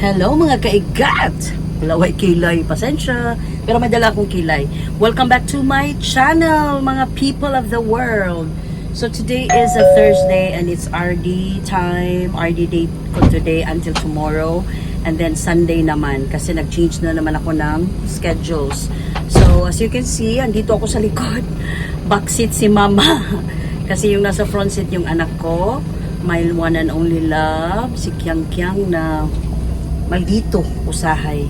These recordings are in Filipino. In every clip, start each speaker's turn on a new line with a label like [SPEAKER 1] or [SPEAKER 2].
[SPEAKER 1] Hello mga kaigat! Laway kilay, pasensya. Pero may dala akong kilay. Welcome back to my channel, mga people of the world. So today is a Thursday and it's RD time, RD day ko today until tomorrow. And then Sunday naman kasi nag-change na naman ako ng schedules. So as you can see, andito ako sa likod. Backseat si mama. kasi yung nasa front seat yung anak ko. My one and only love, si Kyang Kyang na maldito usahay.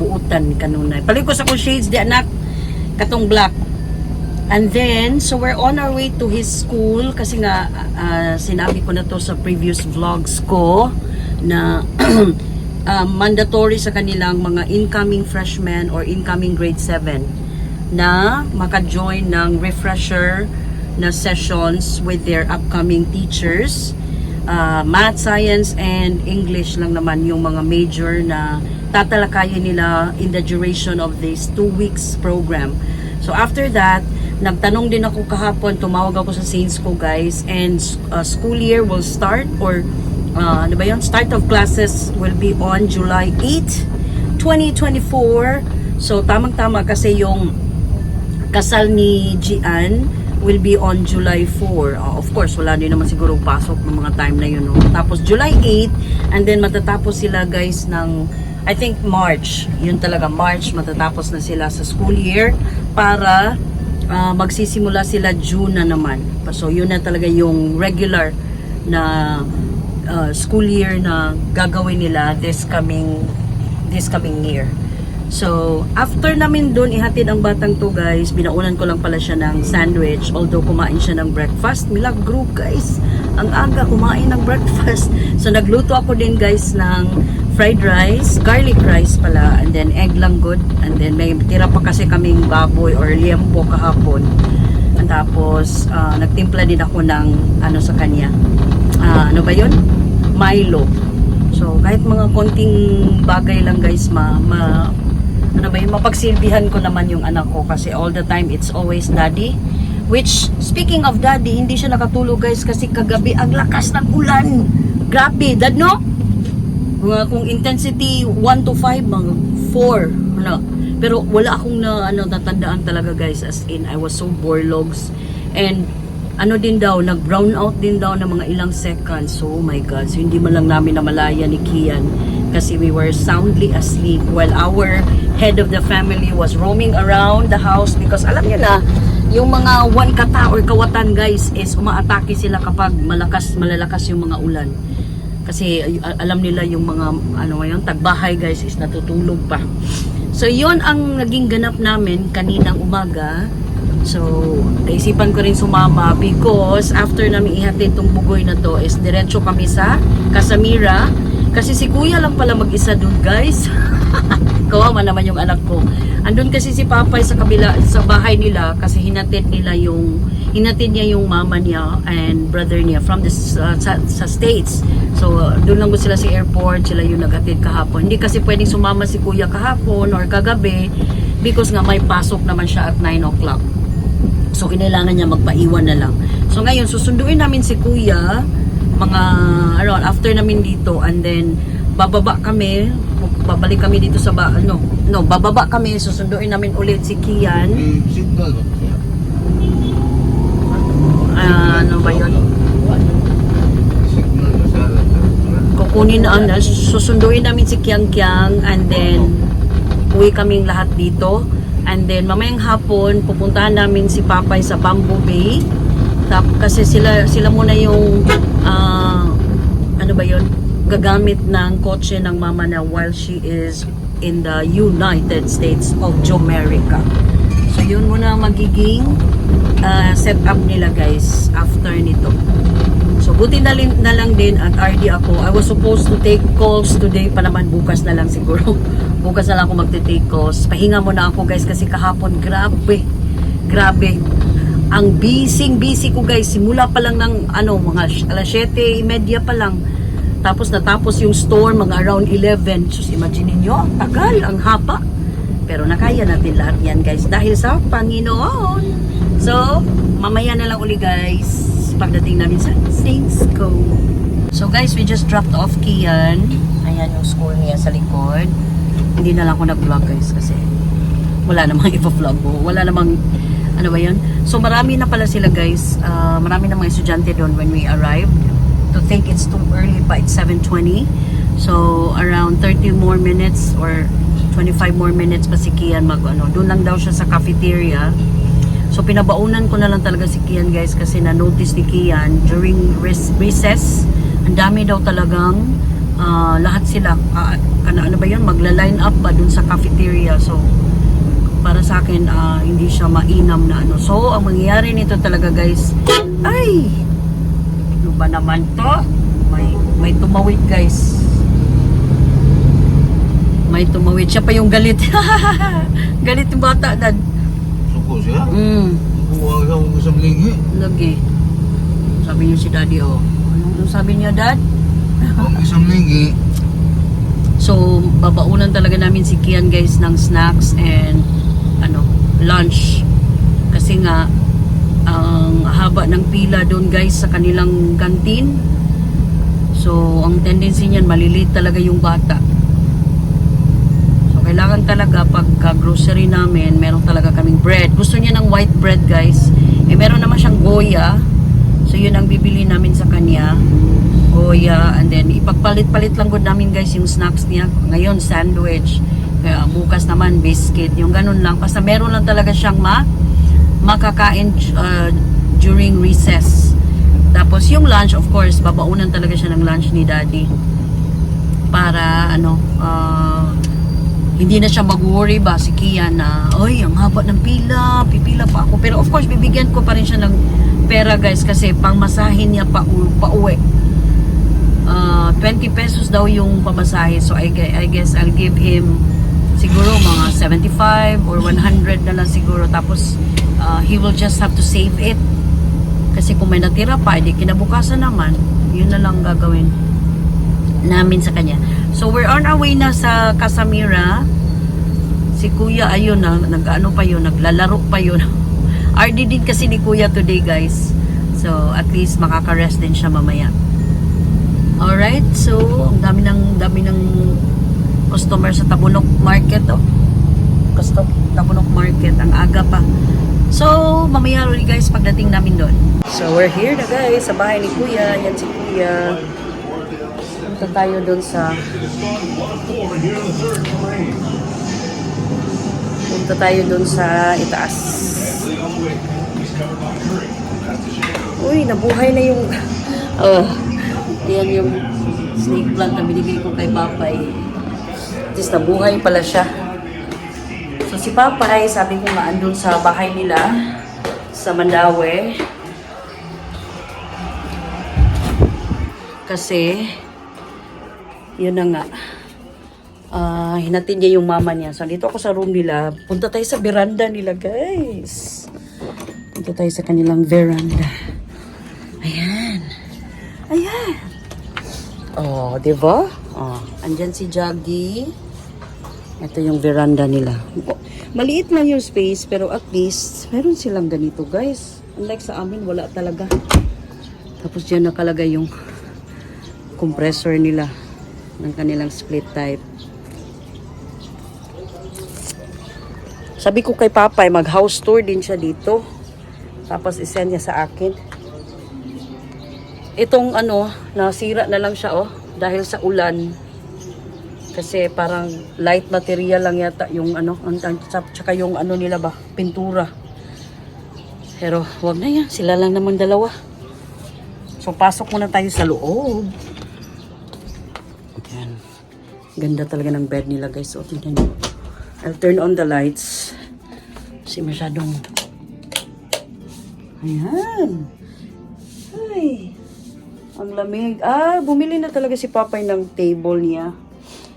[SPEAKER 1] Buutan kanunay palig ko sa kong shades di anak. Katong black. And then so we're on our way to his school kasi nga ah, sinabi ko na to sa previous vlogs ko na ah, mandatory sa kanilang mga incoming freshmen or incoming grade 7 na maka-join ng refresher na sessions with their upcoming teachers uh, math, science, and English lang naman yung mga major na tatalakayin nila in the duration of this two weeks program. So after that, nagtanong din ako kahapon, tumawag ako sa Saints ko guys, and uh, school year will start or uh, ano ba yun? Start of classes will be on July 8, 2024. So tamang-tama kasi yung kasal ni Gian will be on July 4. Uh, of course, wala din naman siguro pasok ng mga time na yun. No? Tapos July 8, and then matatapos sila guys ng, I think March. Yun talaga, March, matatapos na sila sa school year para uh, magsisimula sila June na naman. So yun na talaga yung regular na uh, school year na gagawin nila this coming this coming year. So, after namin doon ihatid ang batang to guys, binaunan ko lang pala siya ng sandwich. Although kumain siya ng breakfast, milagro guys. Ang aga kumain ng breakfast. So, nagluto ako din guys ng fried rice, garlic rice pala, and then egg lang good. And then may tira pa kasi kaming baboy or liempo kahapon. And tapos, ah, nagtimpla din ako ng ano sa kanya. Ah, ano ba yun? Milo. So, kahit mga konting bagay lang guys, ma, ma ano ba yun, mapagsilbihan ko naman yung anak ko kasi all the time it's always daddy. Which, speaking of daddy, hindi siya nakatulog guys kasi kagabi ang lakas ng ulan. Grabe, dad no? Mga kung intensity 1 to 5, mga 4. Ano? Pero wala akong na, ano, natandaan talaga guys as in I was so borlogs. And ano din daw, nag-brown out din daw ng mga ilang seconds. So, oh my God. So, hindi man lang namin namalaya ni Kian kasi we were soundly asleep while our head of the family was roaming around the house because alam niyo na, yung mga one kata or kawatan guys is umaatake sila kapag malakas, malalakas yung mga ulan. Kasi alam nila yung mga ano ngayon, tagbahay guys is natutulog pa. So, yon ang naging ganap namin kaninang umaga. So, naisipan ko rin sumama because after namin ihatid tong bugoy na to is diretso kami sa Casamira. Kasi si kuya lang pala mag-isa dun guys. Kawawa naman yung anak ko. Andun kasi si Papay sa kabila, sa bahay nila kasi hinatid nila yung, hinatid niya yung mama niya and brother niya from the, sa, sa, sa States. So, uh, doon lang sila sa airport, sila yung naghatid kahapon. Hindi kasi pwedeng sumama si kuya kahapon or kagabi because nga may pasok naman siya at 9 o'clock. So, kinailangan niya magpaiwan na lang. So, ngayon, susunduin namin si kuya mga around after namin dito and then bababa kami babalik kami dito sa ba ano no bababa kami susunduin namin ulit si Kian? Ah, ano ba yun? Kukunin na ano, susunduin namin si Kiang Kiang and then uwi kaming lahat dito. And then mamayang hapon pupuntahan namin si Papay sa Bamboo Bay Tap, kasi sila sila muna yung ah, ano ba yun gagamit ng kotse ng mama na while she is in the United States of Jamaica so yun muna magiging ah, setup nila guys after nito So, buti na, lin- na lang din at RD ako. I was supposed to take calls today pa naman. Bukas na lang siguro. bukas na lang ako magte-take calls. Pahinga muna ako guys kasi kahapon, grabe. Grabe. Ang busy busy ko guys. Simula pa lang ng ano, mga alas 7.30 pa lang. Tapos natapos yung store mga around 11. So, imagine niyo, tagal, ang haba. Pero nakaya natin lahat yan guys dahil sa Panginoon. So, mamaya na lang uli guys pagdating namin sa Saints Co. So guys, we just dropped off Kian. Ayan yung school niya sa likod. Hindi na lang ako nag-vlog guys kasi wala namang ipa-vlog ko. Wala namang ano ba yun? So marami na pala sila guys. Ah, marami na mga estudyante doon when we arrived. To think it's too early pa, it's 7.20. So around 30 more minutes or 25 more minutes pa si Kian mag ano. Doon lang daw siya sa cafeteria. So pinabaunan ko na lang talaga si Kian guys kasi na-notice ni Kian during res- recess, ang dami daw talagang ah, lahat sila ah, ano, ano ba yun magla-line up ba dun sa cafeteria. So para sa akin ah, hindi siya mainam na ano. So ang mangyayari nito talaga guys ay ano ba naman to? May may tumawid guys. May tumawid. Siya pa yung galit. galit yung bata, dad.
[SPEAKER 2] Suko siya.
[SPEAKER 1] Mm.
[SPEAKER 2] Buwa ka kung isang ligi.
[SPEAKER 1] Lagi. Sabi niyo si daddy, oh. Anong sabi niya, dad?
[SPEAKER 2] Kung isang ligi.
[SPEAKER 1] So, babaunan talaga namin si Kian guys ng snacks and ano, lunch. Kasi nga, ang haba ng pila doon guys sa kanilang canteen. So, ang tendency niyan, malilit talaga yung bata. So, kailangan talaga pagka grocery namin, meron talaga kaming bread. Gusto niya ng white bread guys. Eh, meron naman siyang goya. So, yun ang bibili namin sa kanya. Goya. And then, ipagpalit-palit lang good namin guys yung snacks niya. Ngayon, sandwich. Kaya, bukas naman, biscuit. Yung ganun lang. Basta meron lang talaga siyang ma makakain uh, during recess. Tapos, yung lunch, of course, babaunan talaga siya ng lunch ni daddy. Para, ano, uh, hindi na siya mag-worry ba si Kian na, oy, ang haba ng pila, pipila pa ako. Pero of course, bibigyan ko pa rin siya ng pera guys kasi pangmasahin niya pa, pa uwi. Uh, 20 pesos daw yung pamasahe. So I, I guess I'll give him siguro mga 75 or 100 na lang siguro. Tapos uh, he will just have to save it. Kasi kung may natira pa, edi kinabukasan naman, yun na lang gagawin namin sa kanya. So we're on our way na sa Casamira. Si Kuya ayun na nag-ano pa yun, naglalaro pa yun. RD din kasi ni Kuya today, guys. So at least makaka-rest din siya mamaya. Alright, so ang dami ng dami ng customer sa Tabunok Market oh. Custom Tabunok Market ang aga pa. So, mamaya ulit guys pagdating namin doon. So, we're here na guys sa bahay ni Kuya. Yan si Kuya. Punta tayo doon sa Punta tayo doon sa itaas. Uy, nabuhay na yung oh, yan yung snake plant na binigay ko kay Papay. At least nabuhay pala siya. So si Papay, sabi ko nga andun sa bahay nila sa Mandawi. Kasi yun na nga. Ah, hinatid niya yung mama niya. So dito ako sa room nila. Punta tayo sa veranda nila, guys. Punta tayo sa kanilang veranda. Ayan. Ayan. Oh, di ba? Oh, andyan si Jaggy. Ito yung veranda nila. Maliit lang yung space, pero at least, meron silang ganito, guys. Unlike sa amin, wala talaga. Tapos dyan nakalagay yung compressor nila ng kanilang split type. Sabi ko kay Papay, mag-house tour din siya dito. Tapos isend niya sa akin. Itong ano, nasira na lang siya oh. Dahil sa ulan. Kasi parang light material lang yata yung ano, tsaka yung ano nila ba, pintura. Pero wag na yan, sila lang naman dalawa. So pasok muna tayo sa loob. Yan. Ganda talaga ng bed nila guys. O tingnan nyo. I'll turn on the lights. Kasi masyadong... Ayan. Ay. Ang lamig. Ah, bumili na talaga si Papay ng table niya.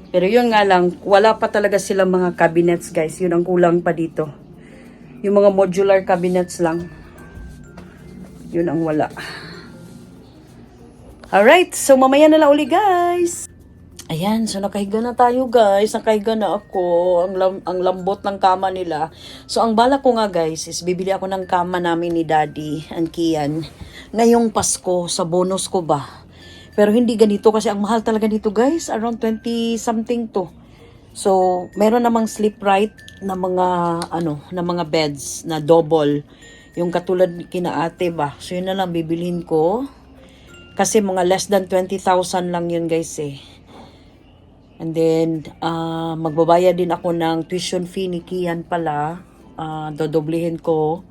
[SPEAKER 1] Pero yun nga lang, wala pa talaga silang mga cabinets guys. Yun ang kulang pa dito. Yung mga modular cabinets lang. Yun ang wala. Alright, so mamaya na lang uli guys. Ayan, so nakahiga na tayo guys. Nakahiga na ako. Ang, lam- ang lambot ng kama nila. So ang bala ko nga guys is bibili ako ng kama namin ni Daddy and Kian ngayong Pasko sa bonus ko ba. Pero hindi ganito kasi ang mahal talaga dito guys. Around 20 something to. So, meron namang sleep right na mga ano, na mga beds na double. Yung katulad kina ate ba. So, yun na lang bibilhin ko. Kasi mga less than 20,000 lang yun guys eh. And then, ah magbabayad din ako ng tuition fee ni Kian pala. Ah, dodoblehin ko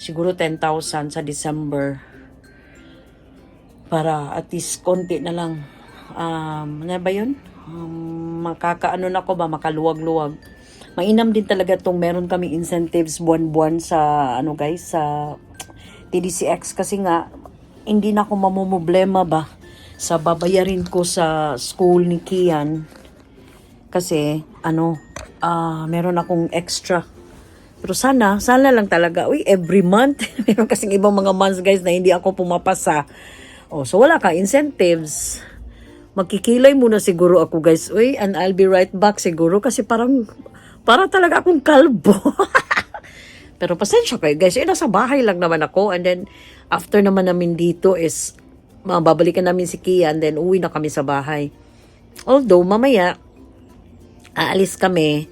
[SPEAKER 1] siguro 10,000 sa December. Para at least konti na lang. Um, ano ba yun? Um, makakaano na ko ba, makaluwag-luwag. Mainam din talaga tong meron kami incentives buwan-buwan sa ano guys sa TDCX kasi nga hindi na ako mamumblema ba sa babayarin ko sa school ni Kian. Kasi ano ah meron akong extra. Pero sana sana lang talaga. Uy every month. Meron kasing ibang mga months guys na hindi ako pumapasa oh so wala ka incentives magkikilay muna siguro ako guys uy and I'll be right back siguro kasi parang para talaga akong kalbo Pero pasensya kayo guys, eh, nasa bahay lang naman ako. And then, after naman namin dito is, mababalikan namin si Kia and then uwi na kami sa bahay. Although, mamaya, aalis kami,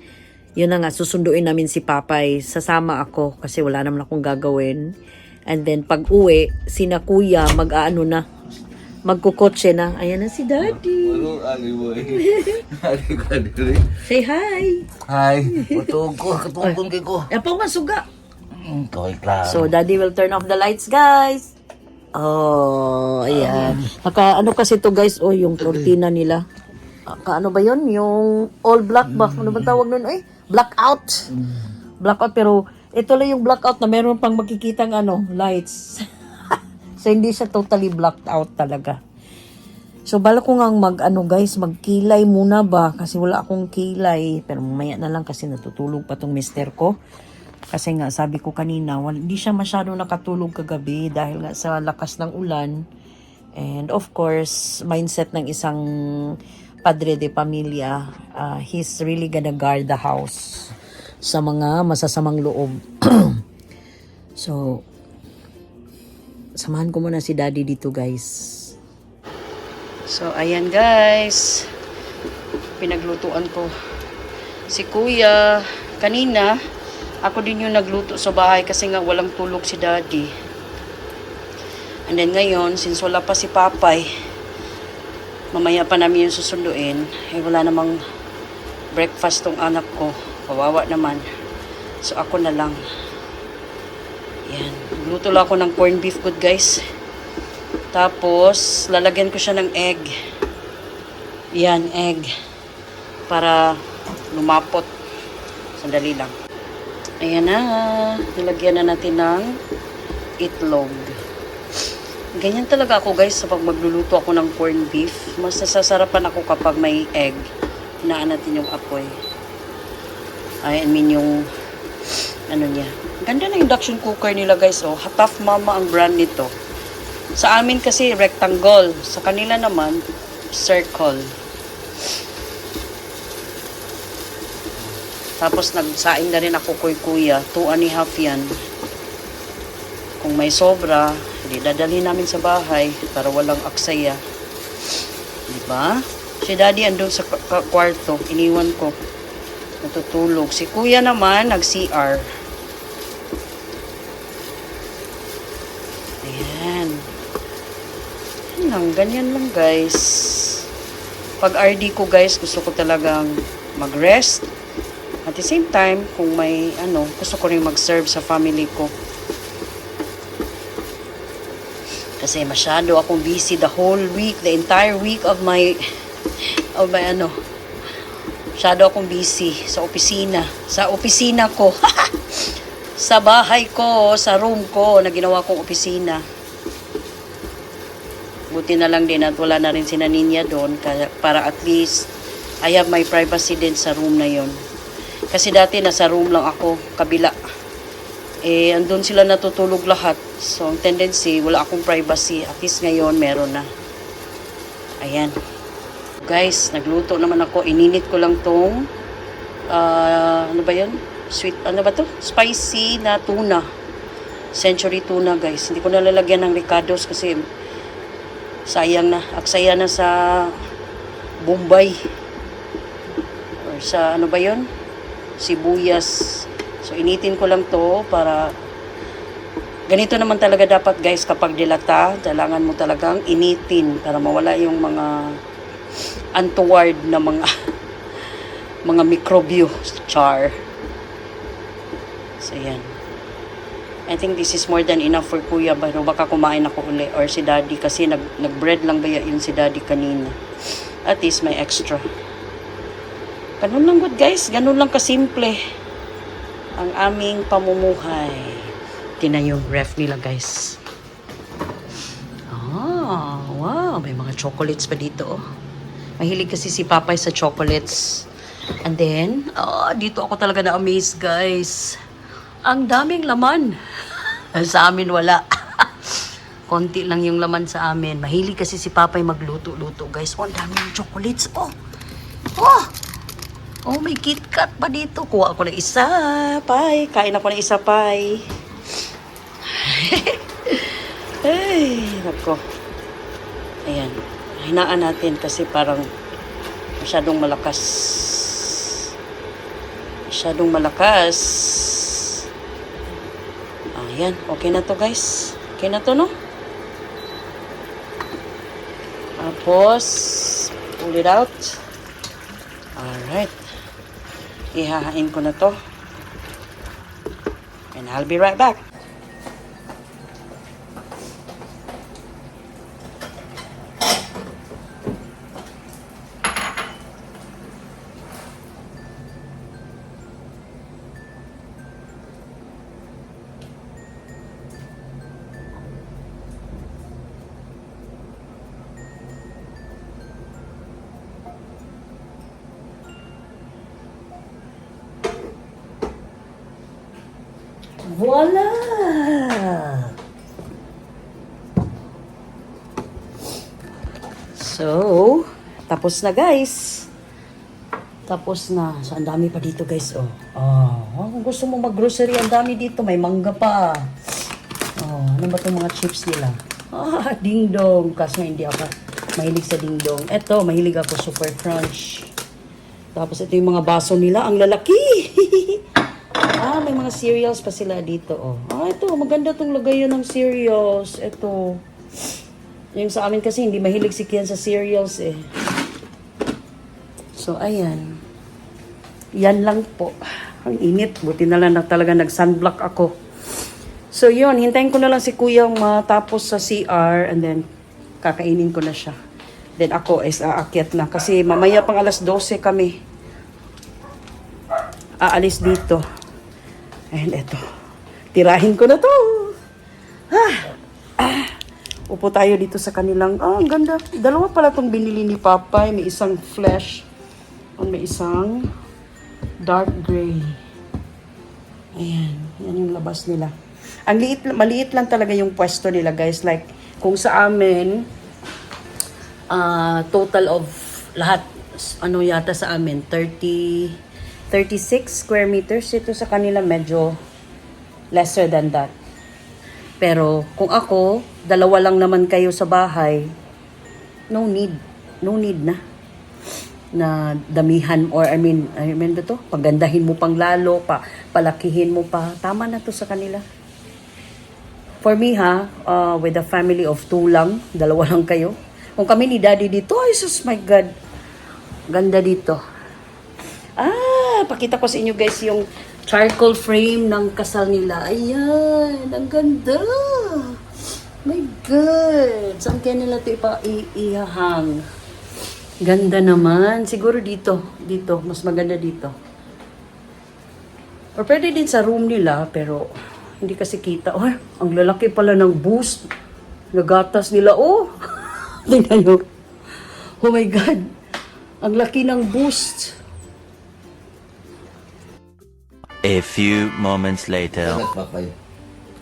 [SPEAKER 1] yun na nga, susunduin namin si Papay. Sasama ako kasi wala naman akong gagawin. And then, pag uwi, sina Kuya, mag-aano na, magkukotse na. Ayan na si Daddy. Say hi.
[SPEAKER 2] Hi. Patug ko, kay ko.
[SPEAKER 1] Pa masuga.
[SPEAKER 2] Hmm, kaway klaro.
[SPEAKER 1] So, daddy will turn off the lights, guys. Oh, ayan. Naka, ano kasi to guys, oh, yung cortina nila. Ka, ano ba yon Yung all black ba? Ano ba tawag nun? Ay, blackout. Blackout, pero ito lang yung blackout na meron pang makikitang ano, lights. so, hindi siya totally blacked out talaga. So, bala ko nga mag, ano guys, magkilay muna ba? Kasi wala akong kilay. Pero mamaya na lang kasi natutulog pa tong mister ko. Kasi nga, sabi ko kanina, wal, hindi siya masyado nakatulog kagabi dahil nga sa lakas ng ulan. And of course, mindset ng isang padre de pamilya, uh, he's really gonna guard the house sa mga masasamang loob. so, samahan ko muna si daddy dito guys. So, ayan guys. Pinaglutuan ko. Si kuya, kanina, ako din yung nagluto sa bahay kasi nga walang tulog si daddy. And then ngayon, since wala pa si papay, mamaya pa namin yung susunduin, eh wala namang breakfast tong anak ko. Kawawa naman. So ako na lang. Yan. Luto lang ako ng corned beef good guys. Tapos, lalagyan ko siya ng egg. Yan, egg. Para lumapot. Sandali lang. Ayan na. Nilagyan na natin ng itlog. Ganyan talaga ako guys sa pag magluluto ako ng corned beef. Mas nasasarapan ako kapag may egg. Hinaan natin yung apoy. I mean yung ano niya. Ganda na induction cooker nila guys oh. Hataf Mama ang brand nito. Sa amin kasi rectangle. Sa kanila naman circle. Tapos nagsaing na rin ako kay kuya. Two and a half yan. Kung may sobra, hindi dadalhin namin sa bahay para walang aksaya. Diba? Si daddy andun sa kwarto. Iniwan ko. Natutulog. Si kuya naman, nag-CR. Ayan. Yan lang, ganyan lang guys. Pag RD ko guys, gusto ko talagang mag-rest. At the same time, kung may ano, gusto ko rin mag-serve sa family ko. Kasi masyado akong busy the whole week, the entire week of my, of my ano, masyado akong busy sa opisina. Sa opisina ko. sa bahay ko, sa room ko, na ginawa kong opisina. Buti na lang din at wala na rin si Ninya doon para at least I have my privacy din sa room na yon. Kasi dati nasa room lang ako, kabila. Eh, andun sila natutulog lahat. So, ang tendency, wala akong privacy. At least ngayon, meron na. Ayan. Guys, nagluto naman ako. Ininit ko lang tong, ah, ano ba yun? Sweet, ano ba to? Spicy na tuna. Century tuna, guys. Hindi ko nalalagyan ng ricados kasi Sayang na. Aksaya na sa Bombay. Or sa ano ba yon Sibuyas. So initin ko lang to para ganito naman talaga dapat guys kapag dilata, kailangan mo talagang initin para mawala yung mga untoward na mga mga mikrobyo char. So yan. I think this is more than enough for kuya no? baka kumain ako uli or si daddy kasi nag nag-bread lang ba yun si daddy kanina. At least may extra. Ganun lang good guys, ganun lang kasimple ang aming pamumuhay. Tingnan yung ref nila guys. Ah, wow, may mga chocolates pa dito. oh. Mahilig kasi si Papay sa chocolates. And then, ah, dito ako talaga na-amaze guys. Ang daming laman. sa amin wala. Konti lang yung laman sa amin. Mahilig kasi si Papay magluto-luto guys. Oh, ang daming chocolates. Oh, oh, Oh, may KitKat pa dito. Kuha ako ng isa, pay. Kain ako ng isa, pay. Ay, nako. Ayan. Hinaan natin kasi parang masyadong malakas. Masyadong malakas. Ayan. Okay na to, guys. Okay na to, no? Tapos, pull it out. Alright. Ihahain ko na to. And I'll be right back. Voila! So, tapos na guys. Tapos na. So, ang dami pa dito guys, oh. Oh, kung gusto mo mag-grocery, ang dami dito. May mangga pa. Oh, ano ba itong mga chips nila? Ah, ding-dong. Kaso hindi ako mahilig sa ding-dong. Eto, mahilig ako super crunch. Tapos ito yung mga baso nila. Ang lalaki! ah, may mga cereals pa sila dito, oh. Ah, ito. Maganda tong lagayan ng cereals. Ito. Yung sa amin kasi hindi mahilig si Kian sa cereals eh. So, ayan. Yan lang po. Ang init. Buti na lang na talaga nag-sunblock ako. So, yun. Hintayin ko na lang si Kuya matapos sa CR and then kakainin ko na siya. Then ako is aakyat na. Kasi mamaya pang alas 12 kami. Aalis dito. And eto. Tirahin ko na to. Ah. Ah. Upo tayo dito sa kanilang, ah, ang ganda. Dalawa pala tong binili ni Papay. May isang flesh. at may isang dark gray. Ayan. Yan yung labas nila. Ang liit, maliit lang talaga yung pwesto nila, guys. Like, kung sa amin, ah, total of lahat, ano yata sa amin, 30, 36 square meters. Ito sa kanila medyo lesser than that. Pero kung ako, dalawa lang naman kayo sa bahay, no need. No need na. Na damihan or I mean, I mean to? Pagandahin mo pang lalo, pa, palakihin mo pa. Tama na to sa kanila. For me ha, uh, with a family of two lang, dalawa lang kayo. Kung kami ni daddy dito, ay sus my God. Ganda dito. Ah, pakita ko sa inyo guys yung charcoal frame ng kasal nila. Ayan, ang ganda. My God. Saan kaya nila ito ipa i- ihahang? Ganda naman. Siguro dito. Dito. Mas maganda dito. Or pwede din sa room nila, pero hindi kasi kita. Oh, ang lalaki pala ng boost. Nagatas nila. Oh! Tingnan nyo. Oh my God. Ang laki ng boost.
[SPEAKER 3] A few moments later.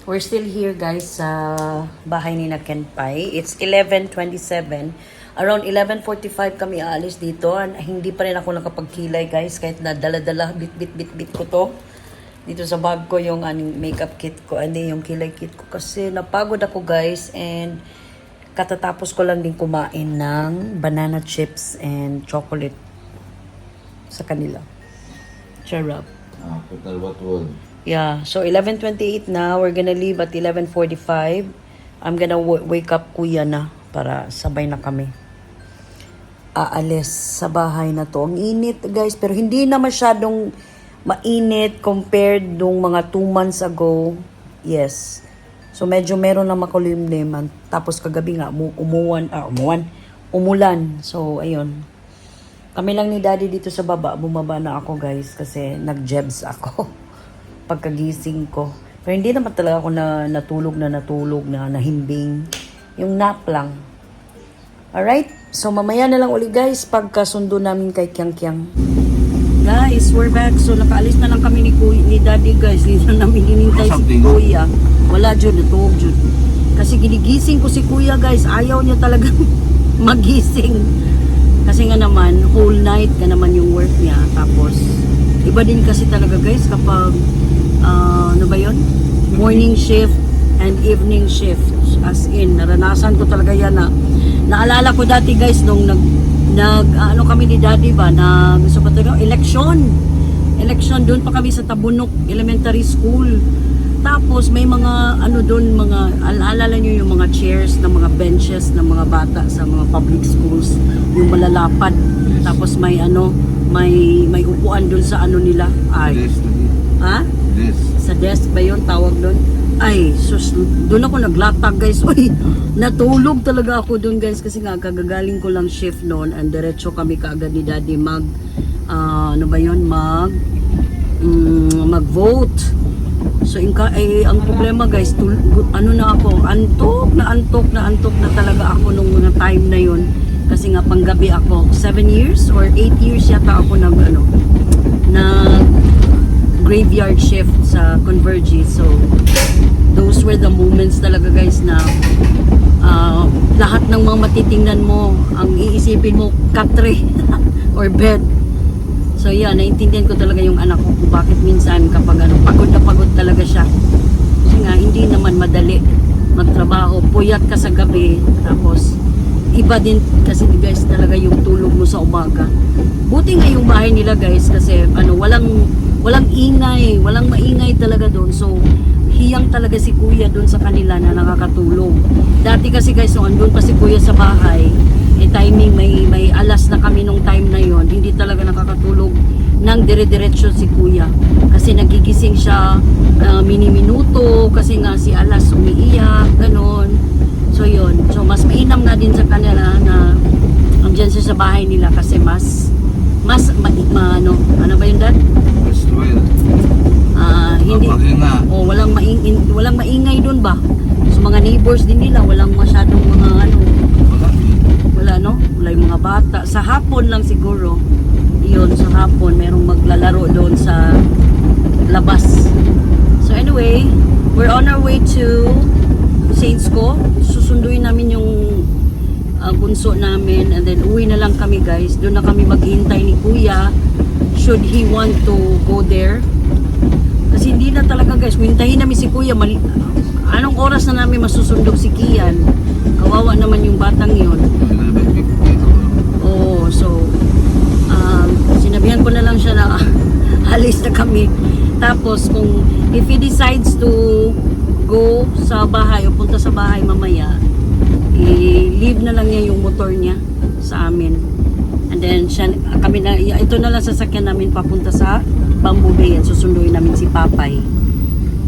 [SPEAKER 1] We're still here guys sa bahay ni na Kenpai. It's 11.27. Around 11.45 kami aalis dito. And hindi pa rin ako nakapagkilay guys. Kahit na dala-dala, bit-bit-bit-bit ko to. Dito sa bag ko yung aning makeup kit ko. And then yung kilay kit ko. Kasi napagod ako guys. And Katatapos ko lang din kumain ng banana chips and chocolate sa kanila. Charap.
[SPEAKER 2] Ah, total what one?
[SPEAKER 1] Yeah, so 11.28 na. We're gonna leave at 11.45. I'm gonna wake up kuya na para sabay na kami. Aalis sa bahay na to. Ang init guys, pero hindi na masyadong mainit compared nung mga 2 months ago. Yes. So medyo meron na makulimlim. Tapos kagabi nga, umu- umuwan, ah, umuwan, umulan. So ayun. Kami lang ni daddy dito sa baba. Bumaba na ako guys kasi nag-jebs ako. Pagkagising ko. Pero hindi naman talaga ako na natulog na natulog na nahimbing. Yung nap lang. Alright? So mamaya na lang uli guys pagkasundo namin kay Kyang Kyang. Guys, we're back. So nakaalis na lang kami ni, Kuya, ni Daddy guys. Hindi na namin inintay si. Kuya. Wala dyan, natuog dyan. Kasi ginigising ko si Kuya guys. Ayaw niya talaga magising. Kasi nga naman, whole night ka naman yung work niya. Tapos, iba din kasi talaga guys kapag, ah, ano ba yun? Morning shift and evening shift. As in, naranasan ko talaga yan na, naalala ko dati guys nung nag, nag, ah, ano kami ni daddy ba, na gusto ko talaga, election. Election, doon pa kami sa Tabunok Elementary School. Tapos may mga ano doon mga al- alala niyo yung mga chairs ng mga benches ng mga bata sa mga public schools yung malalapad. Tapos may ano may may upuan doon sa ano nila. Ay. Ha?
[SPEAKER 2] This.
[SPEAKER 1] sa desk ba yun tawag doon ay sus doon ako naglatag guys. Uy natulog talaga ako doon guys kasi nga kagagaling ko lang shift noon and diretso kami kaagad ni daddy mag ah, ano ba yun? Mag mm, mag vote So inka ay ang problema guys, tul, ano na ako, antok na antok na antok na talaga ako nung mga time na yon kasi nga panggabi ako. 7 years or 8 years yata ako nag ano nag graveyard shift sa Converge. So those were the moments talaga guys na ah, lahat ng mga matitingnan mo, ang iisipin mo katre or bed. So yeah, naintindihan ko talaga yung anak ko kung bakit minsan kapag ano, pagod na pagod talaga siya. Kasi nga, hindi naman madali magtrabaho. Puyat ka sa gabi, tapos iba din kasi guys talaga yung tulog mo sa umaga. Buti nga yung bahay nila guys kasi ano, walang walang ingay, walang maingay talaga doon. So, hiyang talaga si kuya doon sa kanila na nakakatulog. Dati kasi guys, nung andun pa si kuya sa bahay, timing, may, may alas na kami nung time na yon hindi talaga nakakatulog ng dire-diretso si kuya. Kasi nagigising siya ah, mini-minuto, kasi nga si alas umiiyak, ganon. So yun, so mas mainam nga din sa kanila na andyan siya sa bahay nila kasi mas mas ma, ma- ano, ano ba yun dad?
[SPEAKER 2] Well.
[SPEAKER 1] Ah, hindi
[SPEAKER 2] Kapag nga.
[SPEAKER 1] oh, walang maing in- walang maingay doon ba? So mga neighbors din nila, walang masyadong mga ano,
[SPEAKER 2] Wala.
[SPEAKER 1] wala no? Wala yung mga bata. Sa hapon lang siguro. Yun, sa hapon, merong maglalaro doon sa labas. So anyway, we're on our way to Saints ko. Susunduin namin yung bunso namin and then uwi na lang kami guys. Doon na kami maghintay ni kuya should he want to go there. Kasi hindi na talaga guys, hintayin namin si kuya. Mali- anong oras na namin masusundog si Kian? Kawawa naman yung batang yon.
[SPEAKER 2] 11.50.
[SPEAKER 1] Oo, so um, sinabihan ko na lang siya na alis na kami. Tapos kung if he decides to go sa bahay o punta sa bahay mamaya, i-leave na lang niya yung motor niya sa amin. And then siya, kami na, ito na lang sasakyan namin papunta sa Bamboo Bay at susunduin namin si Papay.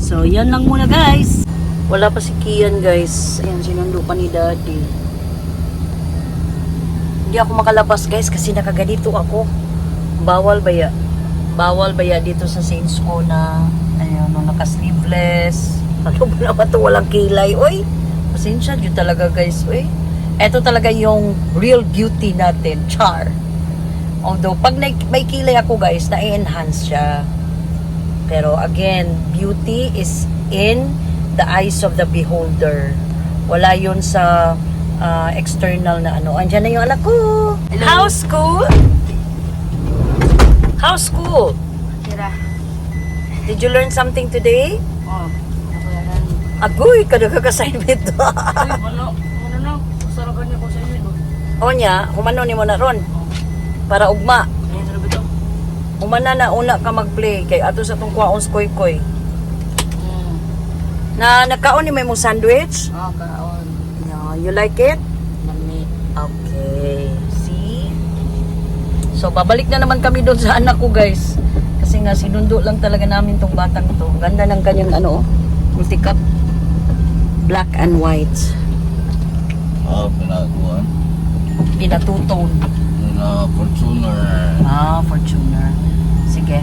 [SPEAKER 1] So, yan lang muna guys. Wala pa si Kian guys. Ayan, sinundo pa ni Daddy. Hindi ako makalabas guys kasi nakaganito ako. Bawal baya. Bawal baya dito sa Saints ko na ayun, naka-sleeveless. Ano ba naman to walang kilay? Oy, pasensya yun talaga guys. Oy, eto talaga yung real beauty natin, char. Although, pag na- may kilay ako guys, na-enhance siya. Pero again, beauty is in the eyes of the beholder. Wala yun sa ah, external na ano. Andiyan na yung anak ko. How's school? How's school?
[SPEAKER 4] Tira.
[SPEAKER 1] Did you learn something today?
[SPEAKER 4] Oh.
[SPEAKER 1] Agoy, kada ka assignment
[SPEAKER 4] Uy, wala. Ano na?
[SPEAKER 1] O niya, humano ni mo na ron. Para ugma. Humana na una ka mag-play kay ato sa tong kwaon koy koy. Na nagkaon ni may mong sandwich?
[SPEAKER 4] Oh, kaon.
[SPEAKER 1] Yeah, you like it?
[SPEAKER 4] Lami.
[SPEAKER 1] Okay. See? So, babalik na naman kami doon sa anak ko, guys. Kasi nga, sinundo lang talaga namin tong batang to. Ganda ng kanyang, ano, multi-cup. Black and white.
[SPEAKER 2] Ah, pinakuan.
[SPEAKER 1] Pinatutone.
[SPEAKER 2] Na Fortuner.
[SPEAKER 1] Ah, Fortuner. Sige.